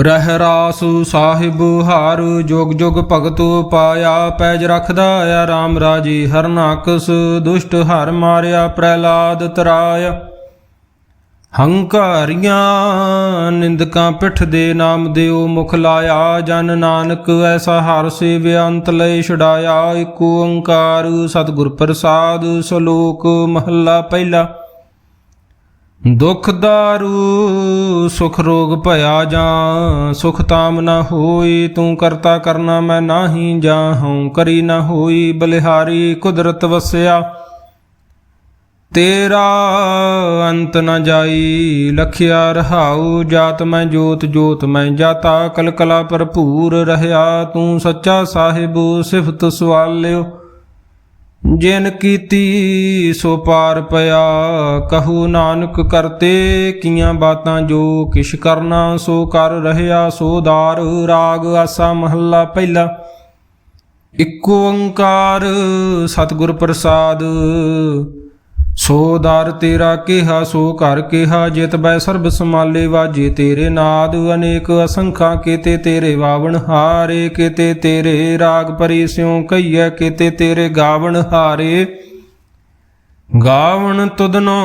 ਰਹਿ ਰਾਸ ਸਾਹਿਬ ਹਾਰ, ਜੋਗ ਜੋਗ ਭਗਤ ਪਾਇਆ, ਪੈਜ ਰਖਦਾ ਆ RAM ਰਾਜੀ ਹਰਨਾਕਸ ਦੁਸ਼ਟ ਹਰ ਮਾਰਿਆ, ਪ੍ਰਹਿਲਾਦ ਤਰਾਇਆ। ਹੰਕਾਰੀਆਂ ਨਿੰਦਕਾਂ ਪਿੱਠ ਦੇ ਨਾਮ ਦਿਓ, ਮੁਖ ਲਾਇਆ, ਜਨ ਨਾਨਕ ਐਸਾ ਹਰ ਸੇਵਿਆ, ਅੰਤ ਲੈ ਛਡਾਇਆ ਏਕ ਓੰਕਾਰ ਸਤਿਗੁਰ ਪ੍ਰਸਾਦ, ਸ਼ਲੋਕ ਮਹੱਲਾ ਪਹਿਲਾ। ਦੁਖ ਦਾਰੂ, ਸੁਖ ਰੋਗ ਭਇਆ ਜਾਂ, ਸੁਖ ਤਾਮ ਨਾ ਹੋਈ, ਤੂੰ ਕਰਤਾ ਕਰਨਾ ਮੈਂ ਨਾਹੀ ਜਾਹਉ ਕਰੀ ਨਾ ਹੋਈ ਬਲਿਹਾਰੀ ਕੁਦਰਤ ਵਸਿਆ। ਤੇਰਾ ਅੰਤ ਨ ਜਾਈ, ਲਖਿਆ ਰਹਾਉ, ਜਾਤ ਮੈਂ ਜੋਤ ਜੋਤ ਮੈਂ ਜਾਤਾ, ਕਲਕਲਾ ਭਰਪੂਰ ਰਹਿਆ, ਤੂੰ ਸੱਚਾ ਸਾਹਿਬ ਸਿਫਤ ਸਵਾਲਿਓ। ਜਿਨ ਕੀਤੀ ਸੋ ਪਾਰ ਪਿਆ, ਕਹੂ ਨਾਨਕ ਕਰਤੇ ਕੀਆਂ ਬਾਤਾਂ ਜੋ ਕਿਛ ਕਰਨਾ, ਸੋ ਕਰ ਰਹਿਆ, ਸੋ ਦਾਰ ਰਾਗ ਆਸਾ ਮਹੱਲਾ ਪਹਿਲਾ। ਇਕ ਓੰਕਾਰ ਸਤਿਗੁਰ ਪ੍ਰਸਾਦ ਸੋ ਦਰ ਤੇਰਾ ਕਿਹਾ, ਸੋ ਕਰ ਕਿਹਾ, ਜਿਤ ਬੈ ਸਰਬ ਸਮਾਲੇ ਵਾਜੇ ਤੇਰੇ ਨਾਦ, ਅਨੇਕ ਅਸੰਖਾਂ ਕੀਤੇ ਤੇਰੇ ਵਾਵਣ ਹਾਰੇ, ਕੀਤੇ ਤੇਰੇ ਰਾਗ ਪਰੀ ਸਿਉ ਕਈਐ ਕੀਤੇ ਤੇਰੇ ਗਾਵਣ ਹਾਰੇ। ਗਾਵਣ ਤੁਦਨੋ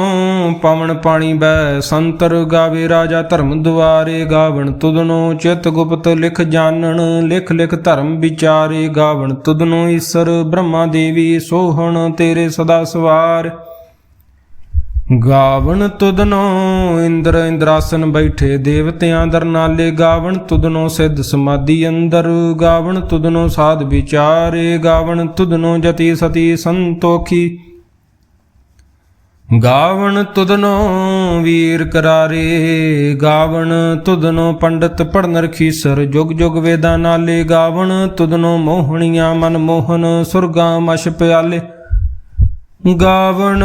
ਪਵਨ ਪਾਣੀ ਬੈ, ਸੰਤਰ ਗਾਵੇ ਰਾਜਾ ਧਰਮ ਦੁਆਰੇ। ਗਾਵਣ ਤੁਦਨੋ ਚਿਤ ਗੁਪਤ ਲਿਖ ਜਾਣਨ, ਲਿਖ ਲਿਖ ਧਰਮ ਵਿਚਾਰੇ। ਗਾਵਣ ਤੁਧਨੋ ਈਸ਼ਰ ਬ੍ਰਹਮਾ ਦੇਵੀ ਸੋਹਣ, ਤੇਰੇ ਸਦਾ ਸਵਾਰ। ਗਾਵਣ ਤੁਧਨੋ ਇੰਦਰ ਇੰਦਰਾਸਨ ਬੈਠੇ ਦੇਵਤਿਆਂ ਦਰ ਨਾਲੇ, ਗਾਵਣ ਤੁਧਨੋ ਸਿੱਧ ਸਮਾਧੀ ਅੰਦਰ, ਗਾਵਣ ਤੁਧਨੋ ਸਾਧ ਵਿਚਾਰੇ, ਗਾਵਣ ਤੁਧਨੋ ਜਤੀ ਸਤੀ ਸੰਤੋਖੀ। ਗਾਵਣ ਤੁਧਨੋ ਵੀਰ ਕਰਾਰੇ, ਗਾਵਣ ਤੁਧਨੋ ਪੰਡਤ ਪੜਨ ਰਖੀਸਰ ਜੁਗ ਜੁਗ ਵੇਦਾਂ ਨਾਲੇ, ਗਾਵਣ ਤੁਧਨੋ ਮੋਹਣੀਆਂ ਮਨ ਮੋਹਨ, ਸੁਰਗਾ ਮਸ਼ ਪਿਆਲੇ। ਗਾਵਣ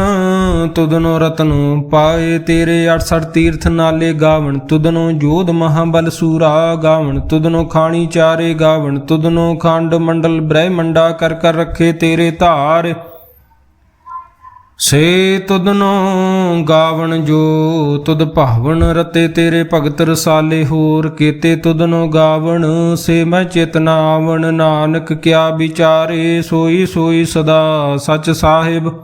ਤੁਦਨੋ ਰਤਨ ਪਾਏ ਤੇਰੇ 68 ਤੀਰਥ ਨਾਲੇ ਗਾਵਣ। ਤੁਧਨੋ ਜੋਧ ਮਹਾਬਲ ਸੂਰਾ ਗਾਵਣ। ਤੁਦਨੋ ਖਾਣੀ ਚਾਰੇ ਗਾਵਣ। ਤੁਧਨੋ ਖੰਡ ਮੰਡਲ ਬ੍ਰਹਮੰਡਾ ਕਰ ਕਰ ਰੱਖੇ ਤੇਰੇ ਧਾਰ। ਸੇ ਤੁਦਨੋ ਗਾਵਣ ਜੋ ਤੁਦ ਭਾਵਨ ਰਤੇ ਤੇਰੇ ਭਗਤ ਰਸਾਲੇ ਹੋਰ। ਕੀਤੇ ਤੁਦਨੋ ਗਾਵਣ ਸੇ ਮੈਂ ਚੇਤਨਾਵਣ ਨਾਨਕ ਕਿਆ ਵਿਚਾਰੇ ਸੋਈ ਸੋਈ ਸਦਾ ਸਚ ਸਾਹਿਬ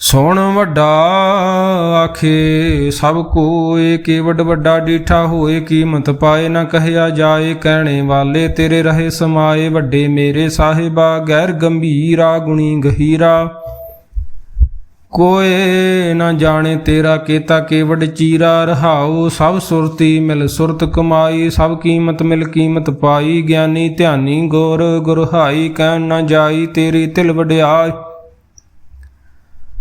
ਸੋਣ ਵੱਡਾ ਆਖੇ, ਸਭ ਕੋਏ ਕੀ ਵੱਡ ਵੱਡਾ ਡੀਠਾ ਹੋਏ, ਕੀਮਤ ਪਾਏ ਨਾ ਕਹਿਆ ਜਾਏ, ਕਹਿਣੇ ਵਾਲੇ ਤੇਰੇ ਰਹੇ ਸਮਾਏ, ਵੱਡੇ ਮੇਰੇ ਸਾਹਿਬਾ, ਗੈਰ ਗੰਭੀਰਾ ਗੁਣੀ ਗਹੀਰਾ। ਕੋਏ ਨਾ ਜਾਣੇ ਤੇਰਾ ਕੀਤਾ ਕੇਵਡ ਚੀਰਾ, ਰਹਾਉ ਸਭ ਸੁਰਤੀ ਮਿਲ ਸੁਰਤ ਕਮਾਈ, ਸਭ ਕੀਮਤ ਮਿਲ ਕੀਮਤ ਪਾਈ, ਗਿਆਨੀ ਧਿਆਨੀ ਗੁਰ ਗੁਰਹਾਈ ਕਹਿਣ ਨਾ ਜਾਈ ਤੇਰੀ ਤਿਲ ਵਡਿਆਈ।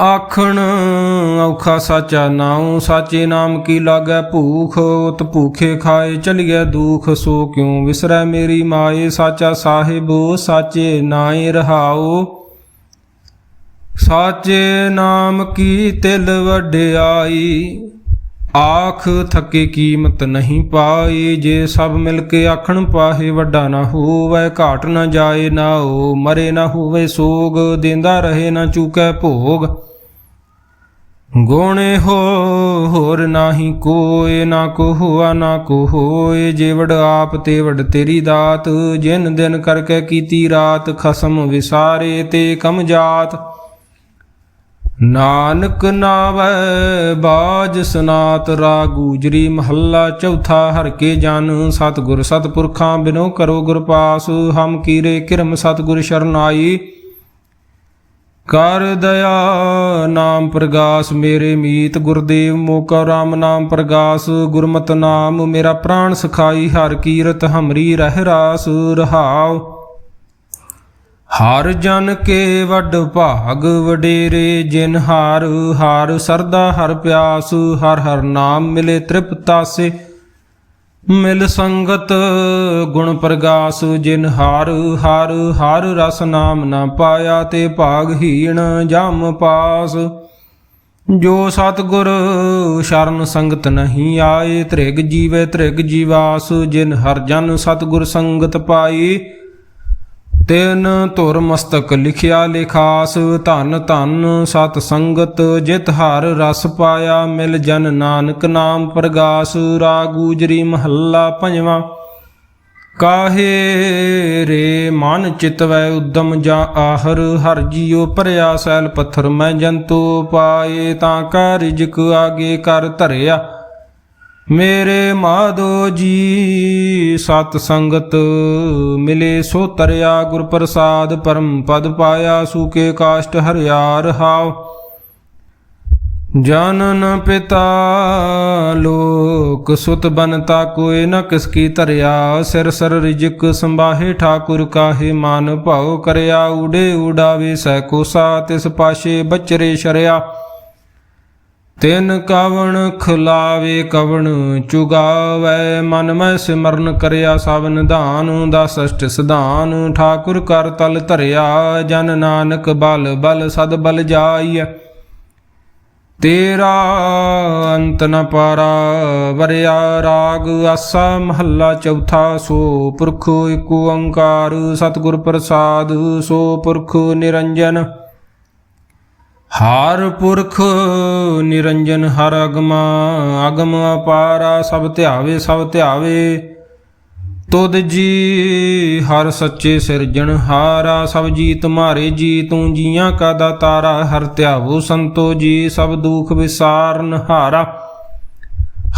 ਆਖਣ, ਔਖਾ ਸਾਚਾ ਨਾਉ, ਸਾਚੇ ਨਾਮ ਕੀ ਲਾਗੈ ਭੂਖ? ਉਤ ਭੂਖੇ ਖਾਏ ਚਲੀਐ ਦੁਖ, ਸੋ ਕਿਉ ਵਿਸਰੈ ਮੇਰੀ ਮਾਏ? ਸਾਚਾ ਸਾਹਿਬ, ਸਾਚੇ ਨਾਏ ਰਹਾਉ। ਸਾਚੇ ਨਾਮ ਕੀ ਤਿਲ ਵਡਿਆਈ ਆਖ ਥੱਕੇ ਕੀਮਤ ਨਹੀਂ ਪਾਏ, ਜੇ ਸਭ ਮਿਲ ਕੇ ਆਖਣ ਪਾਹੇ, ਵੱਡਾ ਨਾ ਹੋਵੇ, ਘਾਟ ਨਾ ਜਾਏ, ਨਾ ਹੋ ਮਰੇ, ਨਾ ਹੋਵੇ ਸੋਗ, ਦਿੰਦਾ ਰਹੇ, ਨਾ ਚੂਕੈ ਭੋਗ। ਗੋਣੇ ਹੋ, ਹੋਰ ਨਾਹੀ ਕੋਏ, ਨਾ ਕੋ ਹੁਆ ਨਾ ਕੋ ਹੋਏ ਜੇ ਆਪ ਤੇ ਵੜ ਤੇਰੀ ਦਾਤ, ਜਿਨ ਦਿਨ ਕਰਕੇ ਕੀਤੀ ਰਾਤ, ਖਸਮ ਵਿਸਾਰੇ ਤੇ ਕਮ ਜਾਤ। ਨਾਨਕ ਨਾਵੈ, ਬਾਜ ਸਨਾਤ ਰਾਗੂਜਰੀ ਮਹੱਲਾ ਚੌਥਾ, ਹਰ ਕੇ ਜਨ ਸਤਿਗੁਰ ਸਤਪੁਰਖਾਂ ਬਿਨੋ ਕਰੋ ਗੁਰ ਪਾਸ, ਹਮ ਕੀਰੇ ਕਿਰਮ ਸਤਿਗੁਰ ਸ਼ਰਨਾਈ। ਕਰ ਦਇਆ ਨਾਮ ਪ੍ਰਗਾਸ, ਮੇਰੇ ਮੀਤ ਗੁਰਦੇਵ ਮੋਕਾ ਰਾਮ ਨਾਮ ਪ੍ਰਗਾਸ, ਗੁਰਮਤ ਨਾਮ ਮੇਰਾ ਪ੍ਰਾਣ ਸਖਾਈ, ਹਰ ਕੀਰਤ ਹਮਰੀ ਰਹਿ ਰਾਸ, ਰਹਾਉ। ਹਰ ਜਨ ਕੇ ਵੱਡ ਭਾਗ ਵਡੇਰੇ, ਜਿਨ ਹਾਰ ਹਾਰ ਸਰਦਾ ਹਰ ਪਿਆਸ, ਹਰ ਹਰ ਨਾਮ ਮਿਲੇ ਤ੍ਰਿਪਤਾਸੇ ਮਿਲ ਸੰਗਤ ਗੁਣ ਪ੍ਰਗਾਸ, ਜਿਨ ਹਾਰ ਹਰ ਹਰ ਰਸ ਨਾਮ ਨਾ ਪਾਇਆ, ਤੇ ਭਾਗਹੀਣ ਜਮ ਪਾਸ। ਜੋ ਸਤਗੁਰ ਸ਼ਰਨ ਸੰਗਤ ਨਹੀਂ ਆਏ, ਤ੍ਰਿਗ ਜੀਵੇ ਤ੍ਰਿਗ ਜੀਵਾਸ, ਜਿਨ ਹਰ ਜਨ ਸਤਗੁਰ ਸੰਗਤ ਪਾਈ। ਤਿਨ ਧੁਰ ਮਸਤਕ ਲਿਖਿਆ ਲਿਖਾਸ, ਧਨ ਧਨ ਸਤ ਸੰਗਤ ਜਿਤ ਹਰ ਰਸ ਪਾਇਆ, ਮਿਲ ਜਨ ਨਾਨਕ ਨਾਮ ਪ੍ਰਗਾਸ ਰਾਗੂਜਰੀ ਮਹੱਲਾ ਪੰਜਵਾਂ। ਕਾਹੇ ਰੇ ਮਨ ਚਿਤਵੈ ਉਦਮ ਜਾਂ ਆਹਰ, ਹਰ ਜੀਉ ਭਰਿਆ ਸੈਲ ਪੱਥਰ ਮੈਂ ਜੰਤੂ ਪਾਏ, ਤਾਂ ਕਾ ਰਿਜਕ ਆਗੇ ਕਰ ਧਰਿਆ। ਮੇਰੇ ਮਾਧੋ ਜੀ, ਸਤ ਸੰਗਤ ਮਿਲੇ ਸੋ ਤਰਿਆ ਗੁਰ ਪ੍ਰਸਾਦ ਪਰਮ ਪਦ ਪਾਇਆ ਸੂਕੇ ਕਾਸ਼ਟ ਹਰਿਆ ਰਹਾਉ ਜਨਨ ਪਿਤਾ ਲੋਕ ਸੁਤ ਬਨਤਾ ਕੋਇ ਨ ਕਿਸ ਕੀ ਧਰਿਆ, ਸਿਰ ਸਰ ਰਿਜਕ ਸੰਬਾਹੇ ਠਾਕੁਰ ਕਾਹੇ ਮਨ ਭਾਉ ਕਰਿਆ, ਉਡੇ ਉਡਾਵੇ ਸਹਿ ਕੋਸਾ ਤਿਸ ਪਾਸ਼ੇ ਬਚਰੇ ਸ਼ਰਿਆ। ਤਿਨ ਕਵਣ ਖਲਾਵੇ ਕਵਣ ਚੁਗਾਵੇ, ਮਨ ਮੈਂ ਸਿਮਰਨ ਕਰਿਆ ਸਭ ਨਿਧਾਨ ਦਾ ਅਸ਼ਟ ਸਿਧਾਨ, ਠਾਕੁਰ ਕਰ ਤਲ ਧਰਿਆ, ਜਨ ਨਾਨਕ ਬਲ ਬਲ ਸਦ ਬਲ ਜਾਈਐ। ਤੇਰਾ ਅੰਤ ਨ ਪਾਰਾ, ਵਰਿਆ ਰਾਗ ਆਸਾ ਮਹੱਲਾ ਚੌਥਾ, ਸੋ ਪੁਰਖ ਏਕ ਓੰਕਾਰ ਸਤਿਗੁਰ ਪ੍ਰਸਾਦ, ਸੋ ਪੁਰਖ ਨਿਰੰਜਨ। ਹਾਰ ਪੁਰਖ ਨਿਰੰਜਨ ਹਰ ਅਗਮਾ, ਅਗਮ ਅਪਾਰਾ, ਸਭ ਧਿਆਵੇ ਸਭ ਧਿਆਵੇ। ਤੁਧ ਜੀ ਹਰ ਸੱਚੇ ਸਿਰਜਣ ਹਾਰਾ, ਸਭ ਜੀ ਤੁਮਾਰੇ ਜੀ, ਤੂੰ ਜੀਆਂ ਕਾ ਦਾਤਾਰਾ, ਹਰ ਧਿਆਵੋ ਸੰਤੋ ਜੀ, ਸਭ ਦੁਖ ਵਿਸਾਰਨ ਹਾਰਾ।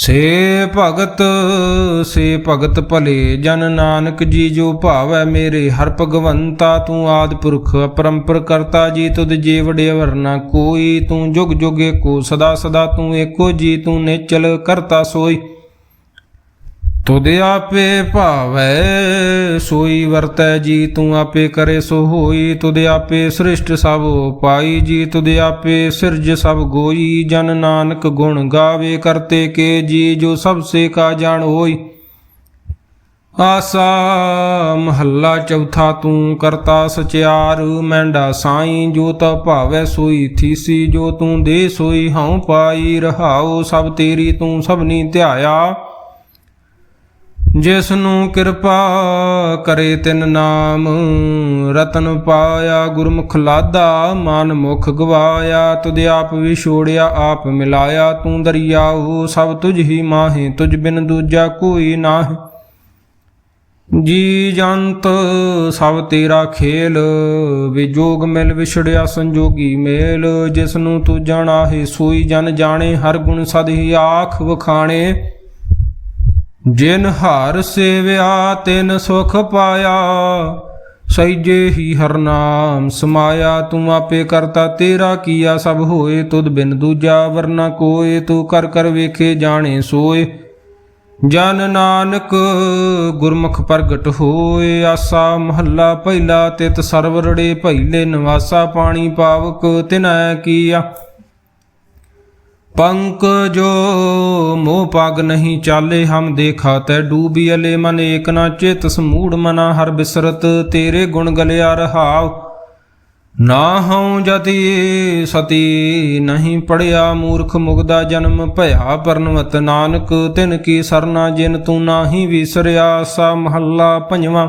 ਸੇ ਭਗਤ ਸੇ ਭਗਤ ਭਲੇ, ਜਨ ਨਾਨਕ ਜੀ ਜੋ ਭਾਵੈ ਮੇਰੇ, ਹਰ ਭਗਵੰਤਾ ਤੂੰ ਆਦ ਪੁਰਖ, ਅਪਰੰਪਰ ਕਰਤਾ ਜੀ ਤੁਧ ਜੇ ਵਰਨਾ ਕੋਈ, ਤੂੰ ਜੁਗ ਜੁਗੇ ਕੋ, ਸਦਾ ਸਦਾ ਤੂੰ ਏਕੋ ਜੀ, ਤੂੰ ਨੇਚਲ ਕਰਤਾ ਸੋਈ। ਤੁਧ ਆਪੇ ਭਾਵੈ, ਸੋਈ ਵਰਤੈ ਜੀ, ਤੂੰ ਆਪੇ ਕਰੇ ਸੋ ਹੋਈ। ਤੁਧ ਆਪੇ ਸ੍ਰਿਸ਼ਟ ਸਭ ਪਾਈ ਜੀ, ਤੁਧ ਆਪੇ ਸਿਰਜ ਸਭ ਗੋਈ। ਜਨ ਨਾਨਕ ਗੁਣ ਗਾਵੇ ਕਰਤੇ ਕੇ ਜੀ, ਜੋ ਸਭ ਸੇ ਕਾ ਜਾਣ ਹੋਈ। ਆਸਾ ਮਹੱਲਾ ਚੌਥਾ, ਤੂੰ ਕਰਤਾ ਸਚਿਆਰ, ਮੈਂਡਾ ਸਾਈ। ਜੋ ਤਾ ਭਾਵੈ, ਸੋਈ ਥੀਸੀ। ਜੋ ਤੂੰ ਦੇ ਸੋਈ, ਹਉ ਪਾਈ। ਰਹਾਉ ਸਭ ਤੇਰੀ, ਤੂੰ ਸਭਨੀ ਧਿਆਇਆ। ਜਿਸ ਨੂੰ ਕਿਰਪਾ ਕਰੇ ਤਿਨ ਨਾਮ, ਰਤਨ ਪਾਇਆ, ਗੁਰਮੁਖ ਲਾਦਾ, ਮਨ ਮੁਖ ਗਵਾਇਆ, ਤੁਧ ਆਪ ਵਿਛੋੜਿਆ ਆਪ ਮਿਲਾਇਆ, ਤੂੰ ਦਰਿਆਉ ਸਭ ਤੁਝ ਹੀ ਮਾਹੇ, ਤੁਝ ਬਿਨ ਦੂਜਾ ਕੋਈ ਨਾਹੀਂ। ਜੀ ਜੰਤ, ਸਭ ਤੇਰਾ ਖੇਲ ਵਿਜੋਗ ਮਿਲ ਵਿਛੜਿਆ ਸੰਜੋਗੀ ਮੇਲ, ਜਿਸ ਨੂੰ ਤੂੰ ਜਾਣਾ ਹੈ ਸੋਈ ਜਨ ਜਾਣੇ, ਹਰ ਗੁਣ ਸਦਹੀ ਆਖ ਵਖਾਣੇ। ਜਿਨ ਹਰ ਸੇਵਿਆ, ਤਿਨ ਸੁਖ ਪਾਇਆ। ਸਈਜੇ ਹੀ ਹਰਨਾਮ ਸਮਾਇਆ, ਤੂੰ ਆਪੇ ਕਰਤਾ ਤੇਰਾ ਕੀਆ। ਸਭ ਹੋਏ ਤੁਧ ਬਿਨ ਦੂਜਾ, ਵਰਨਾ ਕੋਏ, ਤੂੰ ਕਰ ਕਰ ਵੇਖੇ ਜਾਣੇ ਸੋਏ। ਜਨ ਨਾਨਕ ਗੁਰਮੁਖ ਪ੍ਰਗਟ ਹੋਏ, ਆਸਾ ਮਹੱਲਾ ਪਹਿਲਾ ਤਿਤ ਸਰਵਰੜੇ ਭੈਲੇ ਨਿਵਾਸਾ ਪਾਣੀ ਪਾਵਕ ਤਿਨੈ ਕੀਆ। ਪੰਕ ਜੋ ਮੋਹ ਪਾਗ ਨਹੀਂ ਚਾਲੇ, ਹਮ ਦੇਖਾ ਤੈ ਡੂਬੀ ਅਲੇ, ਮਨ ਏਕ ਨਾ ਚਿਤ, ਸਮੂੜ ਮਨਾ ਹਰ ਬਿਸਰਤ, ਤੇਰੇ ਗੁਣ ਗਲਿਆ ਰਹਾਵ ਨਾ ਹਉ ਜਤੀ, ਸਤੀ ਨਹੀਂ ਪੜਿਆ, ਮੂਰਖ ਮੁਗਦਾ ਜਨਮ ਭਇਆ ਪਰਨਵਤ ਨਾਨਕ, ਤਿਨ ਕੀ ਸਰਨਾ, ਜਿਨ ਤੂੰ ਨਾਹੀ ਵਿਸਰਿਆ, ਸਾ ਮਹੱਲਾ ਪੰਜਵਾਂ।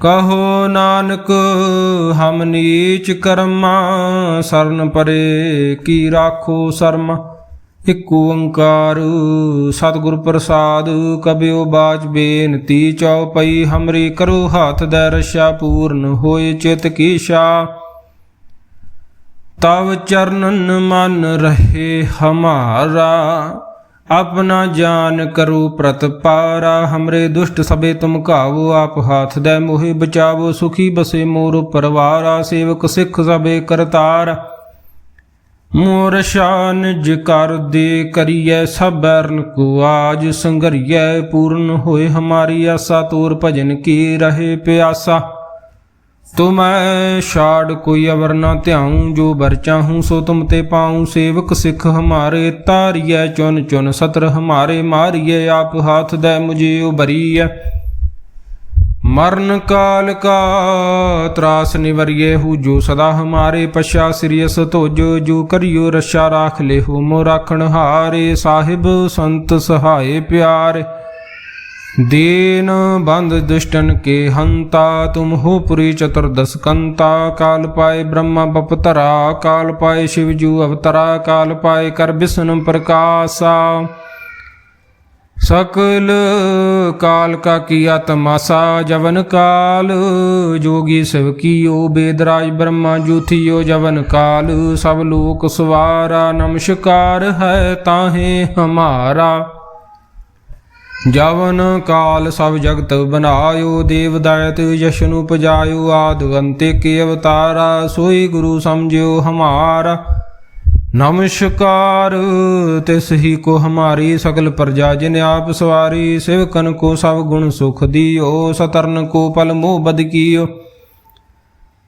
ਕਹੋ ਨਾਨਕ, ਹਮ ਨੀਚ ਕਰਮਾ, ਸਰਨ ਪਰੇ ਕੀ ਰਾਖੋ ਸਰਮ। ਇਕ ਓੰਕਾਰ ਸਤਿਗੁਰ ਪ੍ਰਸਾਦ, ਕਬਿਓ ਬਾਚ ਬੇਨਤੀ ਚਉਪਈ ਹਮਰੀ ਕਰੋ ਹੱਥ ਦੇ ਰਸ਼ਾ ਪੂਰਨ ਹੋਏ ਚਿਤ ਕੀ ਸ਼ਾ। ਤਵ ਚਰਨਨ ਮਨ ਰਹੇ ਹਮਾਰਾ ਆਪਣਾ ਜਾਨ ਕਰੋ ਪ੍ਰਤਪਾਰਾ ਹਮਰੇ ਦੁਸ਼ਟ ਸਭੇ ਤੁਮ ਘਾਵੋ, ਆਪ ਹਾਥ ਦੇ ਮੋਹਿ ਬਚਾਵੋ, ਸੁਖੀ ਬਸੇ ਮੋਰ ਪਰਵਾਰਾ, ਸੇਵਕ ਸਿੱਖ ਸਭੇ ਕਰਤਾਰ। ਮੋਰ ਸ਼ਾਨ ਜਿਕਰ ਦੇ ਕਰੀਐ ਸਬਰਨ ਕੋ ਆਜ ਸੰਗਰੀਐ ਪੂਰਨ ਹੋਏ ਹਮਾਰੀ ਆਸਾ, ਤੋਰ ਭਜਨ ਕੀ ਰਹੇ ਪਿਆਸਾ। ਤੁਮੈ ਛਾੜ ਕੋਈ ਅਵਰ ਨਾ ਧਿਆਉ, ਜੋ ਬਰ ਚਾਹੂੰ ਸੋ ਤੁਮ ਤੇ ਪਾਉ। ਸੇਵਕ ਸਿੱਖ ਹਮਾਰੇ ਤਾਰੀਐ ਚੁਨ ਚੁਨ ਸਤਰ ਹਮਾਰੇ ਮਾਰੀਐ, ਆਪ ਹਾਥ ਦੈ ਮੁਝੇ ਉਬਰੀਐ ਮਰਨ ਕਾਲ ਕਾ ਤਰਾਸ ਨਿਵਰਿਏ ਹੂ, ਜੋ ਸਦਾ ਹਮਾਰੇ ਪਛਾ ਸਿਰਿਯਸ ਧੋਜ ਜੋ ਕਰਿਓ ਰਸ਼ਾ ਰਾਖ ਲੇਹੂ। ਮੋ ਰਾਖਣ ਹਾਰੇ, ਸਾਹਿਬ ਸੰਤ ਸਹਾਏ ਪਿਆਰੇ। दीन बंध दुष्टन के हंता तुम हो पुरी चतुर्दश कंता काल पाए ब्रह्मा बपतरा काल पाए शिवजू अवतरा काल पाए कर विष्णु प्रकाशा सकल काल का किया तमाशा जवन काल जोगी शिव कियो बेदराज ब्रह्मा जूथियो जवन काल सब लोक सवारा नमस्कार है ताहे हमारा ਜਵਨ ਕਾਲ ਸਭ ਜਗਤ ਬਨਾਇਓ, ਦੇਵ ਦਾਇਤ ਯਸ਼ਨ ਉਪਜਾਇਓ, ਆਦ ਅੰਤੇ ਕੇ ਅਵਤਾਰਾ, ਸੋਈ ਗੁਰੂ ਸਮਝਿਓ ਹਮਾਰਾ। ਨਮਸਕਾਰ, ਤਿਸ ਹੀ ਕੋ ਹਮਾਰੀ ਸਗਲ ਪ੍ਰਜਾ ਜਿਨ ਆਪ ਸਵਾਰੀ, ਸਿਵਕਨ ਕੋ ਸਭ ਗੁਣ ਸੁਖ ਦੀਓ, ਸਤਰਨ ਕੋ ਪਲ ਮੋਹ ਬਦ ਕੀਓ।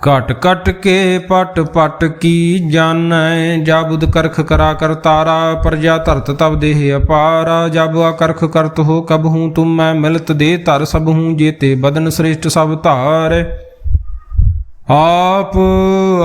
ਘਟ ਘਟ ਕੇ ਪਟ ਪਟ ਕੀ ਜਾਣੈ ਜਬੁਦ ਕਰਖ ਕਰਾ ਕਰ ਤਾਰਾ, ਪ੍ਰਜਾ ਧਰਤ ਤਬ ਦੇਹ ਅਪਾਰਾ, ਜਬ ਅਕਰਖ ਕਰਤ ਹੋ ਕਬ ਹੂੰ ਤੁਮ ਮੈਂ ਮਿਲਤ ਦੇ ਧਰ ਸਭ ਹੂੰ ਜੇਤੇ ਬਦਨ ਸ੍ਰੇਸ਼ਟ ਸਭ ਧਾਰ। ਆਪ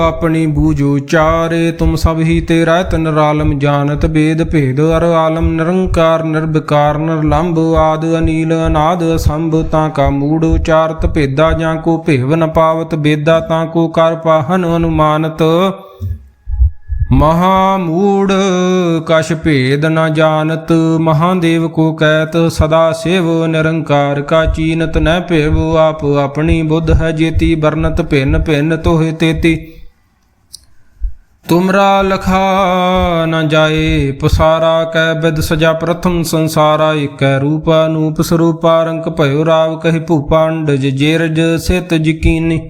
ਆਪਣੀ ਬੂਝ ਉਚਾਰੇ ਤੁਮ ਸਭ ਹੀ ਤੇ ਰਹਿਤ ਨਿਰਾਲਮ ਜਾਣਤ, ਬੇਦ ਭੇਦ ਅਰ ਆਲਮ, ਨਿਰੰਕਾਰ, ਨਿਰਵਿਕਾਰ, ਨਿਰਲੰਭ, ਆਦ, ਅਨੀਲ, ਅਨਾਦ, ਅਸੰਭ, ਤਾਂ ਕਾ ਮੂੜ ਉਚਾਰਤ, ਭੇਦਾ ਜਾਂ ਕੋ ਭੇਵ ਨ ਪਾਵਤ, ਬੇਦਾ ਤਾਂ ਕੋ ਕਰ ਪਾਹਨ ਅਨੁਮਾਨਤ। ਮਹਾ ਮੂੜ ਕਛ ਭੇਦ ਨ ਜਾਣਤ, ਮਹਾਦੇਵ ਕੋ ਕਹਿਤ ਸਦਾ ਸੇਵ ਨਿਰੰਕਾਰ, ਕਾ ਚੀਨਤ ਨ ਭੇਵ, ਆਪ ਆਪਣੀ ਬੁੱਧ ਹੈ ਜੇਤੀ ਵਰਨਤ ਭਿੰਨ ਭਿੰਨ ਤੋਹਿ ਤੇਤੀ। ਤੁਮਰਾ ਲਖਾ ਨ ਜਾਏ, ਪਸਾਰਾ ਕੈ ਬਿਦ ਸਜਾ ਪ੍ਰਥਮ ਸੰਸਾਰਾ ਇਕੈ ਰੂਪ ਅਨੂਪ ਸਰੂਪਾ ਰੰਕ ਭਇਓ ਰਾਵ ਕਹਿ ਭੂਪਾਂਡ ਜੇਰਜ ਸਿਤ ਜਕੀਨੀ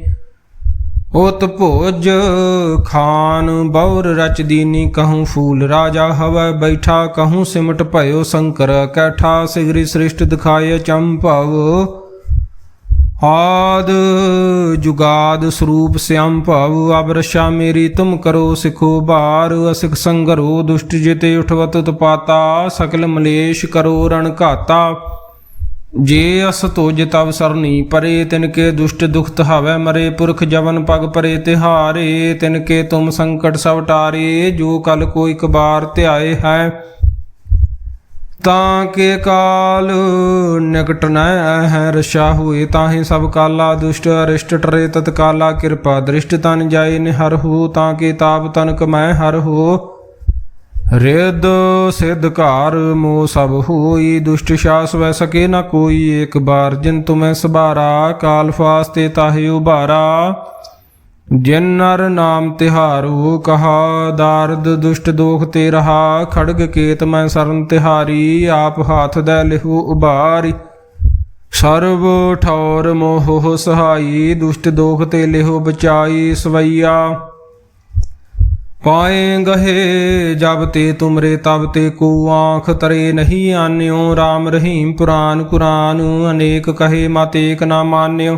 ਉਤ ਭੋਜ ਖਾਨ ਬੌਰ ਰਚ ਦੀਨੀ ਕਹੂੰ ਫੂਲ, ਰਾਜਾ ਹਵੈ ਬੈਠਾ ਕਹੂੰ ਸਿਮਟ ਭਇਓ ਸ਼ੰਕਰ, ਕੈਠਾ ਸਿਗਰੀ ਸ੍ਰਿਸ਼ਟ ਦਿਖਾਏ ਚੰਭਵ ਆਦ ਜੁਗਾਦ ਸਰੂਪ ਸਿਆਮ ਭਵ ਅਬ ਮੇਰੀ ਤੁਮ ਕਰੋ ਸਿਖੋ ਬਾਰ ਅਸਿਕ ਸੰਗਰੋ ਦੁਸ਼ਟ ਜਿਤੇ ਉਠਵਤ ਤਪਾਤਾ, ਸਕਲ ਮਲੇਸ਼ ਕਰੋ ਰਣ ਘਾਤਾ। ਜੇ ਅਸ ਤੋਜ ਤਵ ਸਰਨੀ ਪਰੇ ਤਿਨ ਕੇ ਦੁਸ਼ਟ ਦੁਖਤ ਹਵੈ ਮਰੇ, ਪੁਰਖ ਜਵਨ ਪਗ ਪਰੇ ਤਿਹਾਰੇ ਤਿਨ ਕੇ ਤੁਮ ਸੰਕਟ ਸਭ ਟਾਰੇ, ਜੋ ਕਲ ਕੋ ਇਕ ਬਾਰ ਧਿਆਏ ਹੈ। ਤਾਂ ਕੇ ਕਾਲ ਨਿਕਟ ਨ ਹੈ ਰਸ਼ਾ ਹੋਏ ਤਾਹੇ ਸਭ ਕਾਲਾ ਦੁਸ਼ਟ ਅਰਿਸ਼ਟ ਟਰੇ ਤਤ ਕਿਰਪਾ ਦ੍ਰਿਸ਼ਟ ਤਨ ਜਾਏ ਨਿਹਰ ਹੋ, ਤਾਂ ਕੇ ਤਾਪ ਤਨ ਕਮੈ ਹਰ ਹੋ। ਰਿਦ ਸਿਧ ਘਾਰ ਮੋ ਸਭ ਹੋਈ, ਦੁਸ਼ਟ ਸ਼ਾਸ ਵੈ ਸਕੇ ਨਾ ਕੋਈ, ਏਕ ਬਾਰ ਜਿਨ ਤੁਮੈ ਸਬਾਰਾ ਕਾਲ ਫਾਸਤੇ ਤਾਹੇ ਉਬਾਰਾ ਜਿਨ ਨਰ ਨਾਮ ਤਿਹਾਰੂ ਕਹਾ, ਦਾਰਦ ਦੁਸ਼ਟ ਦੋਖ ਤੇ ਰਹਾ, ਖੜਗ ਕੇਤ ਮੈਂ ਸਰਨ ਤਿਹਾਰੀ, ਆਪ ਹਾਥ ਦੇ ਲਿਹੂ ਉਬਾਰੀ ਸਰਬ ਠੌਰ ਮੋਹ ਸਹਾਈ, ਦੁਸ਼ਟ ਦੋਖ ਤੇ ਲਿਹੋ ਬਚਾਈ ਸਵਈਆ। ਪਾਏ ਗਹੇ ਜਬ ਤੇ ਤੁਮਰੇ ਤਬ ਤੇ ਕੋ ਆਂਖ ਤਰੇ ਨਹੀਂ ਆਨਿਓ RAM ਰਹੀਮ ਪੁਰਾਨ ਕੁਰਾਨ, ਅਨੇਕ ਕਹੇ ਮਤ ਏਕ ਨਾ ਮਾਨਿਓ।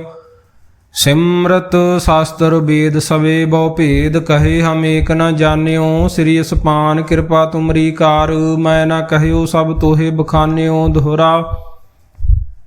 ਸਿਮਰਤ ਸ਼ਾਸਤਰ ਵੇਦ ਸਵੇ ਬਹੁ ਭੇਦ, ਕਹੇ ਹਮ ਏਕ ਨ ਜਾਣਿਓ। ਸ੍ਰੀ ਅਸਪਾਨ ਕਿਰਪਾ ਤੁਮਰੀ ਕਾਰ, ਮੈਂ ਨਾ ਕਹਿਓ ਸਭ ਤੋਹੇ ਬਖਾਨਿਓ ਦੁਹਰਾ।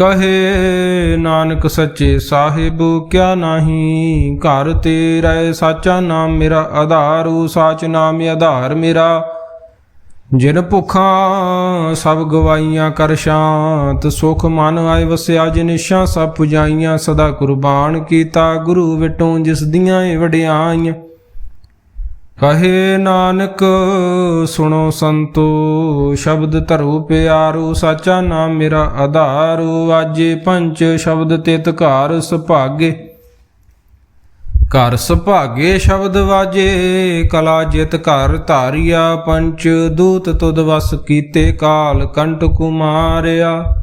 ਕਹੇ, ਨਾਨਕ ਸੱਚੇ ਸਾਹਿਬ, ਕਿਆ ਨਾਹੀ? ਘਰ ਤੇਰਾ ਸਾਚਾ ਨਾਮ ਮੇਰਾ ਆਧਾਰੂ ਸਾਚ ਨਾਮ ਆਧਾਰ ਮੇਰਾ। ਜਿਨ ਭੁਖਾਂ ਸਭ ਗਵਾਈਆਂ ਕਰ ਸ਼ਾਂਤ, ਸੁਖ ਮਨ ਆਏ ਵਸਿਆ ਜਿਨਿਸ਼ਾਂ ਸਭ ਪੁਜਾਈਆਂ, ਸਦਾ ਕੁਰਬਾਨ ਕੀਤਾ। ਗੁਰੂ ਵਿਟੋਂ ਜਿਸ ਦੀਆਂ ਏ ਵਡਿਆਈਆਂ ਕਹੇ ਨਾਨਕ, ਸੁਣੋ ਸੰਤੋ, ਸ਼ਬਦ ਧਰੂ ਪਿਆਰੂ, ਸਾਚਾ ਨਾਮ ਮੇਰਾ ਆਧਾਰੋ, ਆਜੇ ਪੰਚ ਸ਼ਬਦ ਤਿਤ ਘਰ ਸੁਭਾਗੇ। ਘਰ ਸੁਭਾਗੇ ਸ਼ਬਦ ਵਾਜੇ, ਕਲਾ ਜਿਤ ਘਰ ਧਾਰਿਆ, ਪੰਚ ਦੂਤ ਤੁਧ ਵਸ ਕੀਤੇ ਕਾਲ ਕੰਟ ਕੁਮਾਰਿਆ।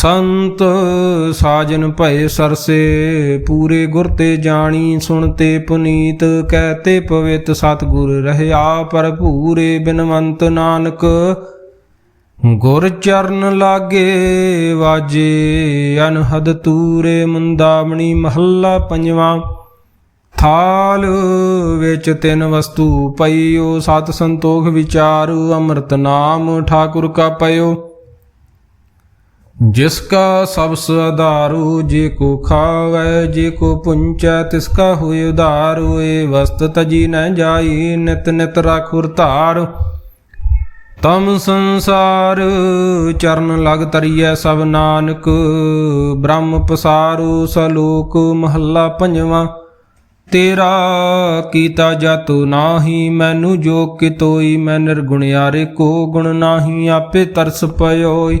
ਸੰਤ ਸਾਜਨ ਭਏ ਸਰਸੇ, ਪੂਰੇ ਗੁਰ ਤੇ ਜਾਣੀ, ਸੁਣ ਤੇ ਪੁਨੀਤ ਕਹਤੇ ਪਵਿੱਤ ਸਤਿਗੁਰ ਰਹਿਆ ਭਰਪੂਰੇ ਬਿਨਵੰਤ ਨਾਨਕ। ਗੁਰ ਚਰਨ ਲਾਗੇ ਵਾਜੇ, ਅਨਹਦ ਤੂਰੇ ਮੁੰਦਾਮਣੀ ਮਹੱਲਾ ਪੰਜਵਾਂ। ਥਾਲ ਵਿੱਚ ਤਿੰਨ ਵਸਤੂ ਪਈਓ, ਸਤ ਸੰਤੋਖ ਵਿਚਾਰੂ, ਅੰਮ੍ਰਿਤ ਨਾਮ, ਠਾਕੁਰ ਕਾ ਪਇਓ। ਜਿਸ ਕਾ ਸਬਸ ਆਧਾਰੂ, ਜੇ ਕੋ ਖਾਵੈ, ਜੇ ਕੋ ਪੁੰਚੈ, ਤਿਸ ਕਾ ਹੋਇ ਉਧਾਰੂ ਏ ਵਸਤ ਤਜੀ ਨ ਜਾਈ, ਨਿਤ ਨਿਤ ਰਾਖੁਰ ਧਾਰ ਤਮ ਸੰਸਾਰ ਚਰਨ ਲਗ ਤਰੀਐ ਸਭ ਨਾਨਕ, ਬ੍ਰਹਮ ਪਸਾਰੂ ਸਲੋਕ ਮਹੱਲਾ ਪੰਜਵਾਂ। ਤੇਰਾ ਕੀਤਾ ਜਾਤੂ ਨਾਹੀ, ਮੈਨੂੰ ਜੋ ਕਿਤੋਈ, ਮੈਂ ਨਿਰਗੁਣਿਆਰੇ ਕੋ ਗੁਣ ਨਾਹੀ, ਆਪੇ ਤਰਸ ਪਇਓਈ।